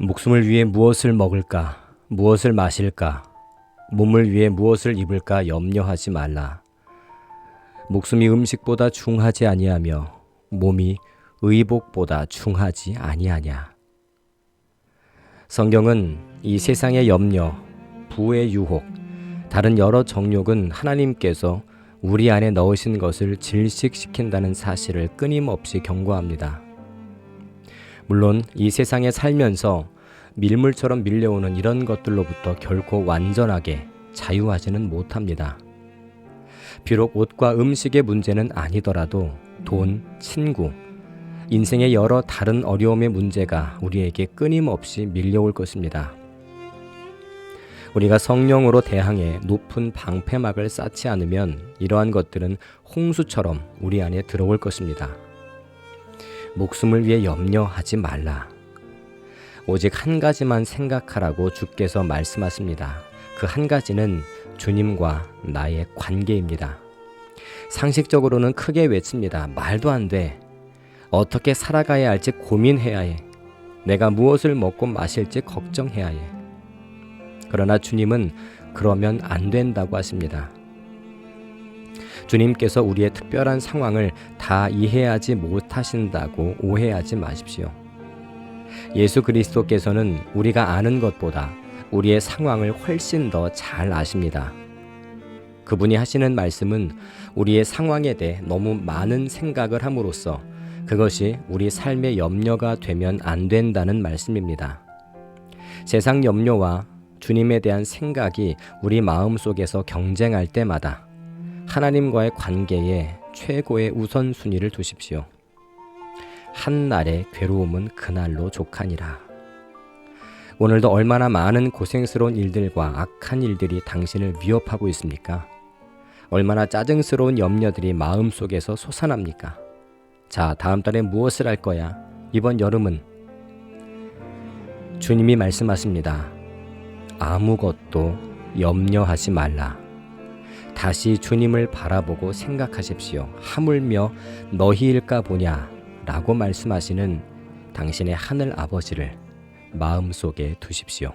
목숨을 위해 무엇을 먹을까? 무엇을 마실까? 몸을 위해 무엇을 입을까 염려하지 말라. 목숨이 음식보다 중하지 아니하며 몸이 의복보다 중하지 아니하냐. 성경은 이 세상의 염려, 부의 유혹, 다른 여러 정욕은 하나님께서 우리 안에 넣으신 것을 질식시킨다는 사실을 끊임없이 경고합니다. 물론 이 세상에 살면서 밀물처럼 밀려오는 이런 것들로부터 결코 완전하게 자유하지는 못합니다. 비록 옷과 음식의 문제는 아니더라도 돈, 친구, 인생의 여러 다른 어려움의 문제가 우리에게 끊임없이 밀려올 것입니다. 우리가 성령으로 대항해 높은 방패막을 쌓지 않으면 이러한 것들은 홍수처럼 우리 안에 들어올 것입니다. 목숨을 위해 염려하지 말라. 오직 한 가지만 생각하라고 주께서 말씀하십니다. 그 한 가지는 주님과 나의 관계입니다. 상식적으로는 크게 외칩니다. 말도 안 돼. 어떻게 살아가야 할지 고민해야 해. 내가 무엇을 먹고 마실지 걱정해야 해. 그러나 주님은 그러면 안 된다고 하십니다. 주님께서 우리의 특별한 상황을 다 이해하지 못하신다고 오해하지 마십시오. 예수 그리스도께서는 우리가 아는 것보다 우리의 상황을 훨씬 더 잘 아십니다. 그분이 하시는 말씀은 우리의 상황에 대해 너무 많은 생각을 함으로써 그것이 우리 삶의 염려가 되면 안 된다는 말씀입니다. 세상 염려와 주님에 대한 생각이 우리 마음 속에서 경쟁할 때마다 하나님과의 관계에 최고의 우선순위를 두십시오. 한 날의 괴로움은 그날로 족하니라. 오늘도 얼마나 많은 고생스러운 일들과 악한 일들이 당신을 위협하고 있습니까? 얼마나 짜증스러운 염려들이 마음속에서 솟아납니까? 자, 다음 달에 무엇을 할 거야? 이번 여름은 주님이 말씀하십니다. 아무것도 염려하지 말라. 다시 주님을 바라보고 생각하십시오. 하물며 너희일까 보냐? 라고 말씀하시는 당신의 하늘 아버지를 마음속에 두십시오.